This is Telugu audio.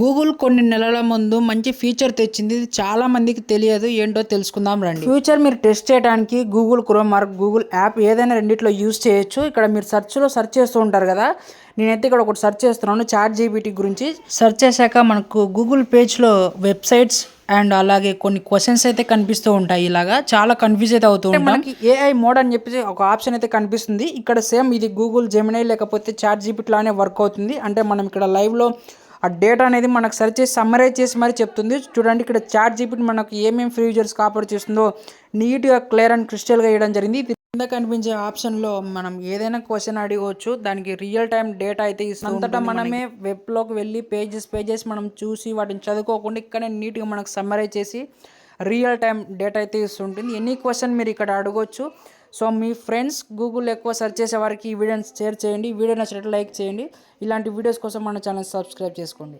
గూగుల్ కొన్ని నెలల ముందు మంచి ఫీచర్ తెచ్చింది. చాలా మందికి తెలియదు ఏంటో తెలుసుకుందాం రండి. ఫ్యూచర్ మీరు టెస్ట్ చేయడానికి Google Chrome or Google app ఏదైనా రెండిట్లో యూస్ చేయొచ్చు. ఇక్కడ మీరు సెర్చ్లో సెర్చ్ చేస్తూ ఉంటారు కదా. నేనైతే ఇక్కడ ఒకటి సెర్చ్ చేస్తున్నాను చాట్ జీబీటీ గురించి. సెర్చ్ చేశాక మనకు గూగుల్ పేజ్లో వెబ్సైట్స్ అండ్ అలాగే కొన్ని క్వశ్చన్స్ అయితే కనిపిస్తూ ఉంటాయి ఇలాగా. చాలా కన్ఫ్యూజ్ అయితే అవుతూ ఉంటాం. మనకి ఏఐ మోడ్ అని చెప్పేసి ఒక ఆప్షన్ అయితే కనిపిస్తుంది. ఇక్కడ సేమ్ ఇది గూగుల్ జెమినై లేకపోతే చాట్ జీపీటీ లానే వర్క్ అవుతుంది. అంటే మనం ఇక్కడ లైవ్లో ఆ డేటా అనేది మనకు సెర్చ్ చేసి సమ్మరైజ్ చేసి మరి చెప్తుంది. చూడండి ఇక్కడ చాట్ జీపీటీ మనకు ఏమేమి ఫ్యూచర్స్ కాపాడు చేస్తుందో నీట్గా క్లియర్ అండ్ క్రిస్టల్గా వేయడం జరిగింది. ఇది కింద కనిపించే ఆప్షన్లో మనం ఏదైనా క్వశ్చన్ అడగవచ్చు. దానికి రియల్ టైం డేటా అయితే ఇస్తుంది అంతటా మనమే వెబ్లోకి వెళ్ళి పేజెస్ పేజెస్ మనం చూసి వాటిని చదువుకోకుండా ఇక్కడే నీట్గా మనకు సమ్మరైజ్ చేసి రియల్ టైం డేటా అయితే ఇస్తుంటుంది ఎనీ క్వశ్చన్ మీరు ఇక్కడ అడగవచ్చు సో మీ ఫ్రెండ్స్ గూగుల్ ఎక్కువ సెర్చ్ చేసే వారికి ఈ వీడియోని షేర్ చేయండి. వీడియో నచ్చినట్లు లైక్ చేయండి. ఇలాంటి వీడియోస్ కోసం మన ఛానల్ సబ్స్క్రైబ్ చేసుకోండి.